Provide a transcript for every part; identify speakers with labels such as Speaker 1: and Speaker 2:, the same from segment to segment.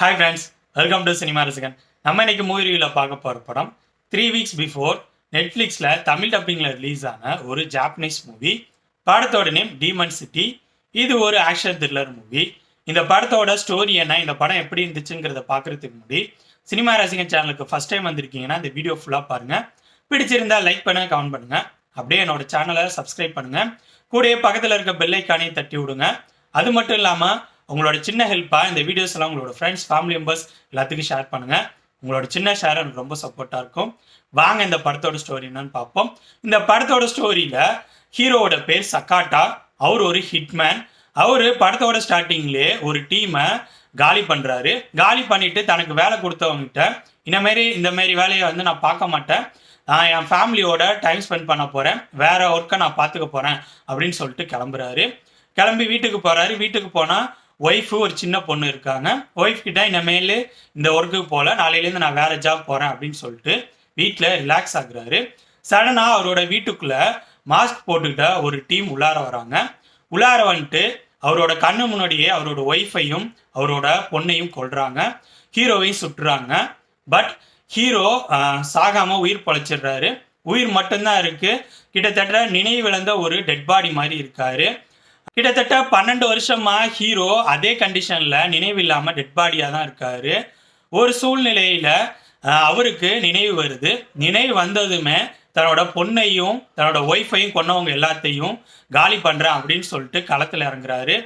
Speaker 1: Hi friends welcome to cinema ரசிகன் நம்ம இன்னைக்கு மூவி ரிவியூவில் பார்க்க போகிற படம் த்ரீ வீக்ஸ் பிஃபோர் நெட்ஃப்ளிக்ஸில் தமிழ் டப்பிங்கில் ரிலீஸ் ஆன ஒரு ஜாப்பனீஸ் மூவி படத்தோட நேம் டீமன் சிட்டி இது ஒரு ஆக்ஷன் த்ரில்லர் மூவி இந்த படத்தோட ஸ்டோரி என்ன இந்த படம் எப்படி இருந்துச்சுங்கிறத பார்க்குறதுக்கு முன்னாடி சினிமா ரசிகன் சேனலுக்கு ஃபஸ்ட் டைம் வந்திருக்கீங்கன்னா இந்த வீடியோ ஃபுல்லாக பாருங்கள் பிடிச்சிருந்தா லைக் பண்ணுங்க கமெண்ட் பண்ணுங்க. அப்படியே என்னோட சேனலை சப்ஸ்கிரைப் பண்ணுங்கள் கூடயே பக்கத்தில் இருக்க பெல்லைக்கானே தட்டி விடுங்க. அது மட்டும் இல்லாமல் உங்களோட சின்ன ஹெல்ப்பாக இந்த வீடியோஸ் எல்லாம் உங்களோட ஃப்ரெண்ட்ஸ் ஃபேமிலி மெம்பர்ஸ் எல்லாத்துக்கும் ஷேர் பண்ணுங்க. உங்களோட சின்ன ஷேர் எனக்கு ரொம்ப சப்போர்ட்டாக இருக்கும். வாங்க இந்த படத்தோட ஸ்டோரி என்னன்னு பார்ப்போம். இந்த படத்தோட ஸ்டோரியில் ஹீரோவோட பேர் சக்காட்டா. அவர் ஒரு ஹிட்மேன் அவர் படத்தோட ஸ்டார்டிங்லேயே ஒரு டீமை காலி பண்ணுறாரு காலி பண்ணிட்டு தனக்கு வேலை கொடுத்தவங்ககிட்ட இந்த மாதிரி இந்த மாதிரி வேலையை வந்து நான் பார்க்க மாட்டேன். நான் என் ஃபேமிலியோட டைம் ஸ்பெண்ட் பண்ண போகிறேன் வேற ஒர்க்கை நான் பார்த்துக்க போகிறேன் அப்படின்னு சொல்லிட்டு கிளம்புறாரு. கிளம்பி வீட்டுக்கு போகிறாரு வீட்டுக்கு போனால் ஒய்ஃபு ஒரு சின்ன பொண்ணு இருக்காங்க. ஒய்ஃப் கிட்ட இனிமேல் இந்த ஒர்க்குக்கு போகல நாளையிலேருந்து நான் வேறு ஜாப் போகிறேன் அப்படின்னு சொல்லிட்டு வீட்டில் ரிலாக்ஸ் ஆகுறாரு. சடனாக அவரோட வீட்டுக்குள்ளே மாஸ்க் போட்டுக்கிட்ட ஒரு டீம் உள்ளார வராங்க. உள்ளார வந்துட்டு அவரோட கண்ணு முன்னாடியே அவரோட ஒய்ஃபையும் அவரோட பொண்ணையும் கொள்றாங்க ஹீரோவையும் சுட்டுறாங்க. பட் ஹீரோ சாகாமல் உயிர் பொழைச்சிடுறாரு. உயிர் மட்டும்தான் இருக்குது கிட்டத்தட்ட நினைவிழந்த ஒரு டெட் பாடி மாதிரி இருக்காரு. கிட்டத்தட்ட பன்னெண்டு வருஷமா ஹீரோ அதே கண்டிஷன்ல நினைவில்லாம டெட் பாடியா தான் இருக்காரு. ஒரு சூழ்நிலையில அவருக்கு நினைவு வருது. நினைவு வந்ததுமே தன்னோட பொண்ணையும் தன்னோட ஒய்ஃபையும் கொன்னவங்க எல்லாத்தையும் காலி பண்றேன் அப்படின்னு சொல்லிட்டு களத்துல இறங்குறாரு.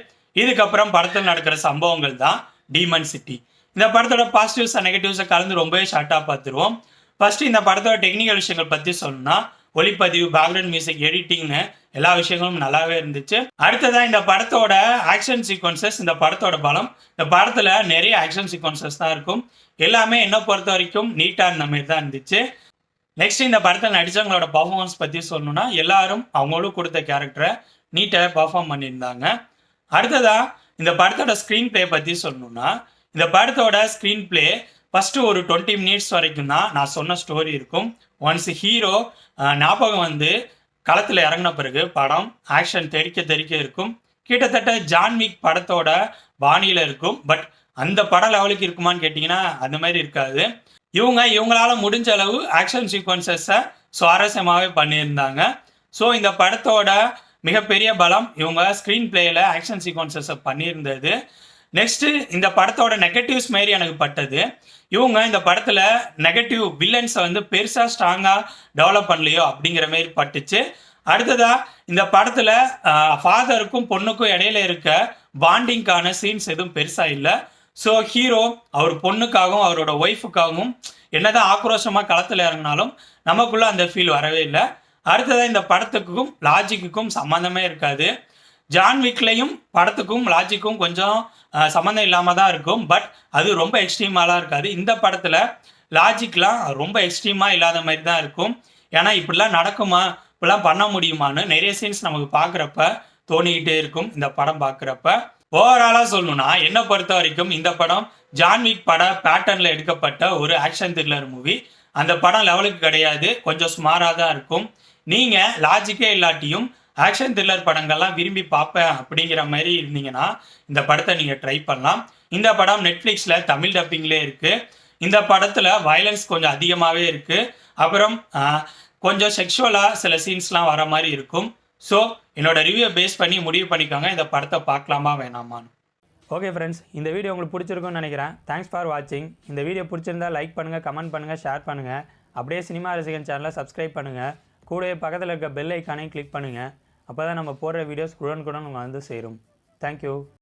Speaker 1: இதுக்கப்புறம் படத்தில் நடக்கிற சம்பவங்கள் தான் டீமன் சிட்டி இந்த படத்தோட பாசிட்டிவ்ஸ் அண்ட் நெகட்டிவ்ஸை கலந்து ரொம்பவே ஷார்ட்டாக பார்த்துருவோம். ஃபர்ஸ்ட் இந்த படத்தோட டெக்னிக்கல் விஷயங்கள் பற்றி சொல்லணும்னா ஒளிப்பதிவு பேக்ரவுண்ட் மியூசிக் எடிட்டிங்னு எல்லா விஷயங்களும் நல்லாவே இருந்துச்சு. அடுத்ததா இந்த படத்தோட ஆக்ஷன் சீக்வன்சஸ் இந்த படத்தோட பலம். இந்த படத்துல நிறைய ஆக்ஷன் சீக்வன்சஸ் தான் இருக்கும். எல்லாமே என்ன பொறுத்த வரைக்கும் நீட்டா இருந்த மாதிரி தான் இருந்துச்சு. நெக்ஸ்ட் இந்த படத்தில் நடிச்சவங்களோட பர்ஃபார்மன்ஸ் பற்றி சொல்லணும்னா எல்லாரும் அவங்களும் கொடுத்த கேரக்டரை நீட்டாக பர்ஃபார்ம் பண்ணியிருந்தாங்க. அடுத்ததா இந்த படத்தோட ஸ்க்ரீன் ப்ளே பற்றி சொல்லணும்னா இந்த படத்தோட ஸ்க்ரீன் ப்ளே ஃபஸ்ட்டு ஒரு டுவெண்ட்டி மினிட்ஸ் வரைக்கும் தான் நான் சொன்ன ஸ்டோரி இருக்கும். ஒன்ஸ் ஹீரோ ஞாபகம் வந்து களத்தில் இறங்கின பிறகு படம் ஆக்ஷன் தெறிக்க தெறிக்க இருக்கும். கிட்டத்தட்ட ஜான்விக் படத்தோட பாணியில் இருக்கும். பட் அந்த படம் லெவலுக்கு இருக்குமான்னு கேட்டிங்கன்னா அந்த மாதிரி இருக்காது. இவங்க இவங்களால முடிஞ்ச அளவு ஆக்ஷன் சீக்வன்சஸை சுவாரஸ்யமாகவே பண்ணியிருந்தாங்க. ஸோ இந்த படத்தோட மிகப்பெரிய பலம் இவங்க ஸ்க்ரீன் பிளேயில் ஆக்ஷன் சீக்வன்சஸை பண்ணியிருந்தது. நெக்ஸ்ட்டு இந்த படத்தோட நெகட்டிவ்ஸ் மாரி எனக்கு பட்டது. இவங்க இந்த படத்தில் நெகட்டிவ் வில்லன்ஸை வந்து பெருசாக ஸ்ட்ராங்காக டெவலப் பண்ணலையோ அப்படிங்கிற மாரி பட்டுச்சு. அடுத்ததா இந்த படத்தில் ஃபாதருக்கும் பொண்ணுக்கும் இடையில இருக்க பாண்டிங்கான சீன்ஸ் எதுவும் பெருசாக இல்லை. ஸோ ஹீரோ அவர் பொண்ணுக்காகவும் அவரோட ஒய்ஃபுக்காகவும் என்னதான் ஆக்ரோஷமாக களத்தில் இறங்கினாலும் நமக்குள்ள அந்த ஃபீல் வரவே இல்லை. அடுத்ததாக இந்த படத்துக்கும் லாஜிக்குக்கும் சம்மந்தமே இருக்காது. ஜான் விக்லையும் படத்துக்கும் லாஜிக்கும் கொஞ்சம் சம்மந்தம் இல்லாமல் தான் இருக்கும். பட் அது ரொம்ப எக்ஸ்ட்ரீமாலாம் இருக்காது. இந்த படத்தில் லாஜிக்லாம் ரொம்ப எக்ஸ்ட்ரீமாக இல்லாத மாதிரி தான் இருக்கும். ஏன்னா இப்படிலாம் நடக்குமா இப்படிலாம் பண்ண முடியுமான்னு நிறைய சீன்ஸ் நமக்கு பார்க்குறப்ப தோணிக்கிட்டே இருக்கும் இந்த படம் பார்க்குறப்ப. ஓவராலாக சொல்லணும்னா என்னை பொறுத்த வரைக்கும் இந்த படம் ஜான்விக் பட பேட்டர்னில் எடுக்கப்பட்ட ஒரு ஆக்ஷன் த்ரில்லர் மூவி அந்த படம் லெவலுக்கு கிடையாது கொஞ்சம் சுமாராக தான் இருக்கும். நீங்கள் லாஜிக்கே இல்லாட்டியும் ஆக்ஷன் த்ரில்லர் படங்கள்லாம் விரும்பி பார்ப்பேன் அப்படிங்கிற மாதிரி இருந்தீங்கன்னா இந்த படத்தை நீங்கள் ட்ரை பண்ணலாம். இந்த படம் நெட்ஃப்ளிக்ஸில் தமிழ் டப்பிங்லேயே இருக்குது இந்த படத்தில் வயலன்ஸ் கொஞ்சம் அதிகமாகவே இருக்குது அப்புறம் கொஞ்சம் செக்ஷுவலாக சில சீன்ஸ்லாம் வர மாதிரி இருக்கும். ஸோ என்னோட ரிவ்யூ பேஸ் பண்ணி முடிவு பண்ணிக்கோங்க. இந்த படத்தை பார்க்கலாமா வேணாமான்னு. ஓகே ஃப்ரெண்ட்ஸ் இந்த வீடியோ உங்களுக்கு பிடிச்சிருக்கும்னு நினைக்கிறேன். தேங்க்ஸ் ஃபார் வாட்சிங் இந்த வீடியோ பிடிச்சிருந்தா லைக் பண்ணுங்கள் கமெண்ட் பண்ணுங்கள் ஷேர் பண்ணுங்கள் அப்படியே சினிமா ரசிகன் சேனலை சப்ஸ்கிரைப் பண்ணுங்கள் கூடவே பக்கத்தில் இருக்க பெல் ஐக்கானையும் கிளிக் பண்ணுங்கள் அப்போ தான் நம்ம போடுற வீடியோஸ் குடன் குடன் உங்கள் வந்து சேரும். தேங்க்யூ